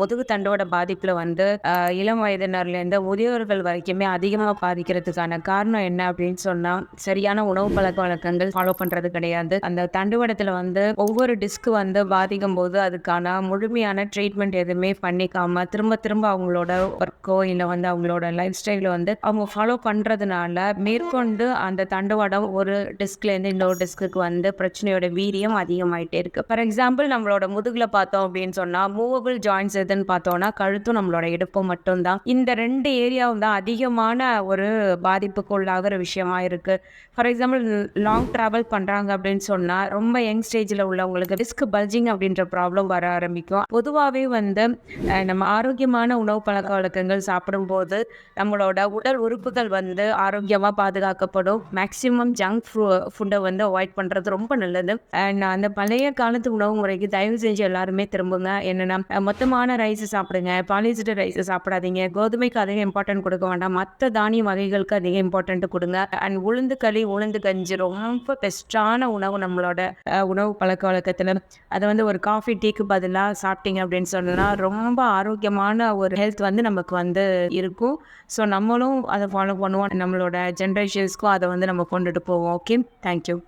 முதுகு தண்டோட பாதிப்புல வந்து இளம் வயதினர்லேருந்து முதியோர்கள் வரைக்குமே அதிகமாக பாதிக்கிறதுக்கான காரணம் என்ன அப்படின்னு சொன்னா, சரியான உணவு பழக்க வழக்கங்கள் ஃபாலோ பண்றது கிடையாது. அந்த தண்டுவடத்துல வந்து ஒவ்வொரு டிஸ்க் வந்து பாதிக்கும் போது அதுக்கான முழுமையான ட்ரீட்மெண்ட் எதுவுமே பண்ணிக்காம, திரும்ப திரும்ப அவங்களோட ஒர்க்கோ, இல்லை வந்து அவங்களோட லைஃப் ஸ்டைல வந்து அவங்க ஃபாலோ பண்றதுனால, மேற்கொண்டு அந்த தண்டுவடம் ஒரு டிஸ்க்லேருந்து இன்னொரு டிஸ்க்குக்கு வந்து பிரச்சனையோட வீரியம் அதிகமாயிட்டே இருக்கு. ஃபார் எக்ஸாம்பிள் நம்மளோட முதுகுல பார்த்தோம் அப்படின்னு சொன்னா, மூவபிள் ஜாயின்ஸ் வருதுன்னு பார்த்தோம்னா, கழுத்தும் நம்மளோட இடுப்பும் மட்டும்தான் இந்த ரெண்டு ஏரியாவும் தான் அதிகமான ஒரு பாதிப்புக்கு உள்ளாகிற விஷயமா இருக்கு. ஃபார் எக்ஸாம்பிள் லாங் டிராவல் பண்றாங்க அப்படின்னு சொன்னா, ரொம்ப யங் ஸ்டேஜ்ல உள்ளவங்களுக்கு டிஸ்க் பல்ஜிங் அப்படின்ற ப்ராப்ளம் வர ஆரம்பிக்கும். பொதுவாகவே வந்து நம்ம ஆரோக்கியமான உணவு பழக்க வழக்கங்கள் சாப்பிடும்போது, நம்மளோட உடல் உறுப்புகள் வந்து ஆரோக்கியமாக பாதுகாக்கப்படும். மேக்சிமம் ஜங்க் ஃபு ஃபுட்டை வந்து அவாய்ட் பண்ணுறது ரொம்ப நல்லது. அண்ட் அந்த பழைய காலத்து உணவு முறைக்கு தயவு செஞ்சு எல்லாருமே திரும்புங்க. என்னென்னா மொத்தமான ரைஸ் சாப்பிடுங்க. பாலிசிட்டு ரைஸ் சாப்பிடாதீங்க. கோதுமைக்கு அதிக இம்பார்ட்டன்ட் கொடுக்க வேண்டாம். மற்ற தானிய வகைகளுக்கு அதிக இம்பார்ட்டன்ட் கொடுங்க அண்ட் உளுந்து களி, உளுந்து கஞ்சி ரொம்ப பெஸ்ட்டான உணவு நம்மளோட உணவு பழக்க வழக்கத்தில் அதை வந்து ஒரு காஃபி, டீக்கு பதிலாக சாப்பிட்டீங்க அப்படின்னு சொன்னா, ரொம்ப ஆரோக்கியமான ஒரு ஹெல்த் வந்து நமக்கு வந்து இருக்கும். ஸோ நம்மளும் அதை ஃபாலோ பண்ணுவோம். நம்மளோட ஜென்ரேஷன்ஸ்க்கும் அதை வந்து நம்ம கொண்டுட்டு போவோம். ஓகே. Thank you.